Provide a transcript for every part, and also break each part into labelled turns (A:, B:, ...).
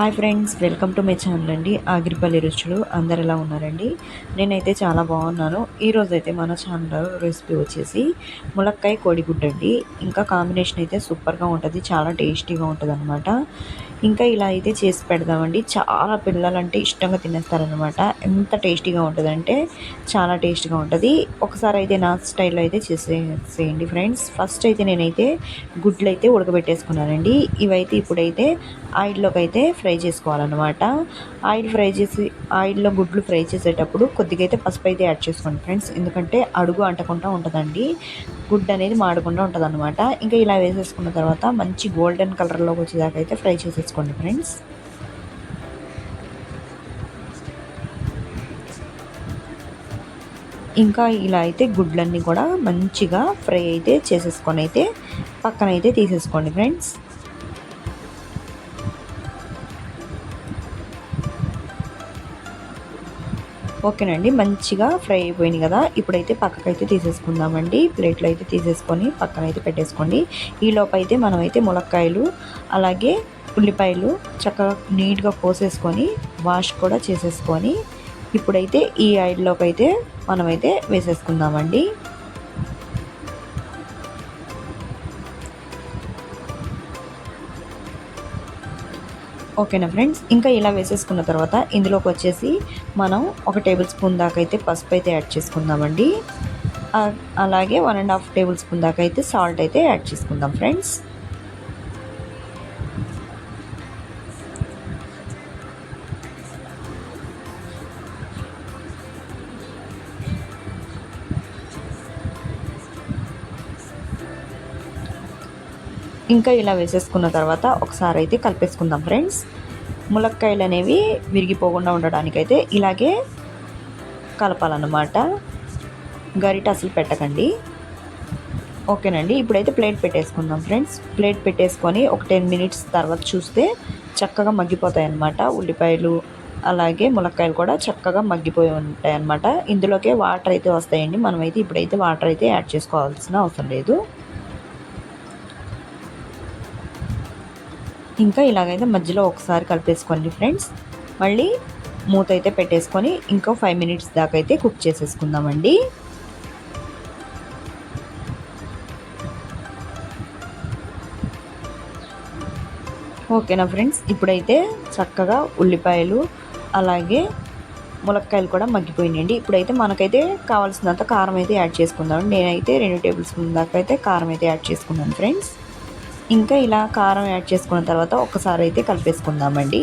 A: Hi friends welcome to my channel అండి. ఆగిరిపల్లి రుచులు అందరు ఎలా ఉన్నారండి? నేనైతే చాలా బాగున్నాను. ఈరోజు అయితే మన ఛానల్ రెసిపీ వచ్చేసి ములక్కాయ కోడిగుడ్డు అండి ఇంకా కాంబినేషన్ అయితే సూపర్గా ఉంటుంది చాలా టేస్టీగా ఉంటుంది అనమాట ఇంకా ఇలా అయితే చేసి పెడదామండి. చాలా పిల్లలంటే ఇష్టంగా తినేస్తారనమాట ఎంత టేస్టీగా ఉంటుందంటే చాలా టేస్ట్గా ఉంటుంది. ఒకసారి అయితే నా స్టైల్లో అయితే చేసేసేయండి ఫ్రెండ్స్. ఫస్ట్ అయితే నేనైతే గుడ్లు అయితే ఉడకబెట్టేసుకున్నానండి. ఇవైతే ఇప్పుడైతే ఆయిల్లోకి అయితే ఫ్రై చేసుకోవాలన్నమాట. ఆయిల్ ఫ్రై చేసి ఆయిల్లో గుడ్లు ఫ్రై చేసేటప్పుడు కొద్దిగా అయితే పసుపు అయితే యాడ్ చేసుకోండి ఫ్రెండ్స్. ఎందుకంటే అడుగు అంటకుండా ఉంటుందండి. గుడ్ అనేది మాడకుండా ఉంటుందన్నమాట. ఇంకా ఇలా వేసేసుకున్న తర్వాత మంచి గోల్డెన్ కలర్లోకి వచ్చేదాకా అయితే ఫ్రై చేసేసుకోండి. ఫ్రెండ్స్. ఇంకా ఇలా అయితే గుడ్లన్నీ కూడా మంచిగా ఫ్రై అయితే చేసేసుకొని అయితే పక్కన అయితే తీసేసుకోండి ఫ్రెండ్స్. ఓకేనండి మంచిగా ఫ్రై అయిపోయింది కదా. ఇప్పుడైతే పక్కకైతే తీసేసుకుందామండి. ప్లేట్లో అయితే తీసేసుకొని పక్కన అయితే పెట్టేసుకోండి. ఈ లోపైతే మనమైతే ములక్కాయలు అలాగే ఉల్లిపాయలు చక్కగా నీట్గా కోసేసుకొని వాష్ కూడా చేసేసుకొని ఇప్పుడైతే ఈ ఆయిల్లోకి అయితే మనమైతే వేసేసుకుందామండి. ఓకేనా ఫ్రెండ్స్? ఇంకా ఇలా వేసేసుకున్న తర్వాత ఇందులోకి వచ్చేసి మనం ఒక టేబుల్ స్పూన్ దాకా అయితే పసుపు అయితే యాడ్ చేసుకుందామండి. అలాగే one and half table spoon దాకా అయితే సాల్ట్ అయితే యాడ్ చేసుకుందాం ఫ్రెండ్స్. ఇంకా ఇలా వేసేసుకున్న తర్వాత ఒకసారి అయితే కలిపేసుకుందాం ఫ్రెండ్స్. ములక్కాయలు అనేవి విరిగిపోకుండా ఉండడానికైతే ఇలాగే కలపాలన్నమాట. గరిట అసలు పెట్టకండి. ఓకేనండి ఇప్పుడైతే ప్లేట్ పెట్టేసుకుందాం ఫ్రెండ్స్. ప్లేట్ పెట్టేసుకొని ఒక టెన్ మినిట్స్ తర్వాత చూస్తే చక్కగా మగ్గిపోతాయి అన్నమాట ఉల్లిపాయలు అలాగే ములక్కాయలు కూడా చక్కగా మగ్గిపోయి ఉంటాయి అన్నమాట ఇందులోకే వాటర్ అయితే వస్తాయండి. మనమైతే ఇప్పుడైతే వాటర్ అయితే యాడ్ చేసుకోవాల్సిన అవసరం లేదు. ఇంకా ఇలాగైతే మధ్యలో ఒకసారి కలిపేసుకోండి ఫ్రెండ్స్. మళ్ళీ మూత అయితే పెట్టేసుకొని ఇంకో ఫైవ్ మినిట్స్ దాకా అయితే కుక్ చేసేసుకుందామండి. ఓకేనా ఫ్రెండ్స్? ఇప్పుడైతే చక్కగా ఉల్లిపాయలు అలాగే ములక్కాయలు కూడా మగ్గిపోయినాయండి. ఇప్పుడైతే మనకైతే కావాల్సినంత కారం అయితే యాడ్ చేసుకుందాం. నేనైతే రెండు టేబుల్ స్పూన్ దాకా అయితే కారం అయితే యాడ్ చేసుకున్నాను ఫ్రెండ్స్. ఇంకా ఇలా కారం యాడ్ చేసుకున్న తర్వాత ఒకసారి అయితే కలిపేసుకుందామండి.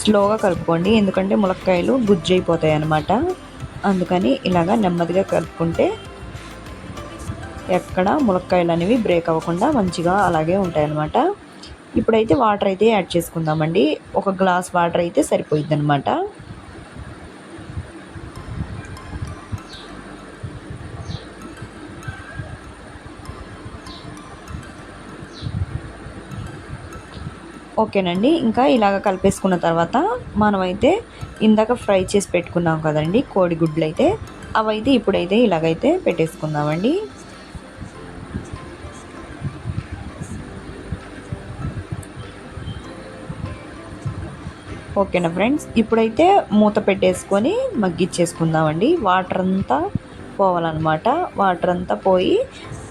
A: స్లోగా కలుపుకోండి ఎందుకంటే ములక్కాయలు గుజ్జు అయిపోతాయి అన్నమాట. అందుకని ఇలాగా నెమ్మదిగా కలుపుకుంటే ఎక్కడ ములక్కాయలు అనేవి బ్రేక్ అవ్వకుండా మంచిగా అలాగే ఉంటాయన్నమాట ఇప్పుడైతే వాటర్ అయితే యాడ్ చేసుకుందామండి. ఒక గ్లాస్ వాటర్ అయితే సరిపోయిద్ది అనమాట ఓకేనండి. ఇంకా ఇలాగ కలిపేసుకున్న తర్వాత మనమైతే ఇందాక ఫ్రై చేసి పెట్టుకున్నాం కదండి కోడిగుడ్లు అయితే అవైతే ఇప్పుడైతే ఇలాగైతే పెట్టేసుకుందామండి. ఓకేనా ఫ్రెండ్స్? ఇప్పుడైతే మూత పెట్టేసుకొని మగ్గిచ్చేసుకుందామండి వాటర్ అంతా పోవాలన్నమాట. వాటర్ అంతా పోయి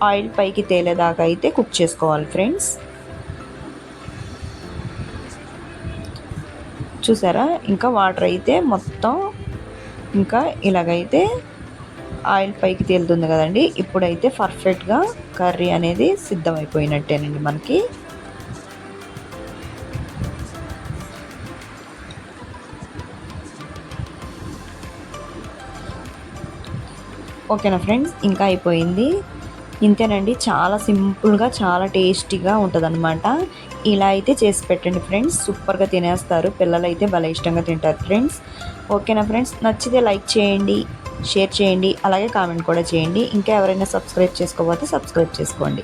A: ఆయిల్ పైకి తేలేదాకా అయితే కుక్ చేసుకోవాలి ఫ్రెండ్స్. చూసారా? ఇంకా వాటర్ అయితే మొత్తం ఇంకా ఇలాగైతే ఆయిల్ పైకి తేలుతుంది కదండి. ఇప్పుడైతే పర్ఫెక్ట్గా కర్రీ అనేది సిద్ధమైపోయినట్టేనండి మనకి. ఓకేనా ఫ్రెండ్స్? ఇంకా అయిపోయింది. ఇంతేనండి చాలా సింపుల్గా చాలా టేస్టీగా ఉంటుంది ఇలా అయితే చేసి పెట్టండి ఫ్రెండ్స్. సూపర్గా తినేస్తారు. పిల్లలు అయితే భలే ఇష్టంగా తింటారు ఫ్రెండ్స్. ఓకేనా ఫ్రెండ్స్? నచ్చితే లైక్ చేయండి షేర్ చేయండి అలాగే కామెంట్ కూడా చేయండి. ఇంకా ఎవరైనా సబ్స్క్రైబ్ చేసుకోకపోతే సబ్స్క్రైబ్ చేసుకోండి.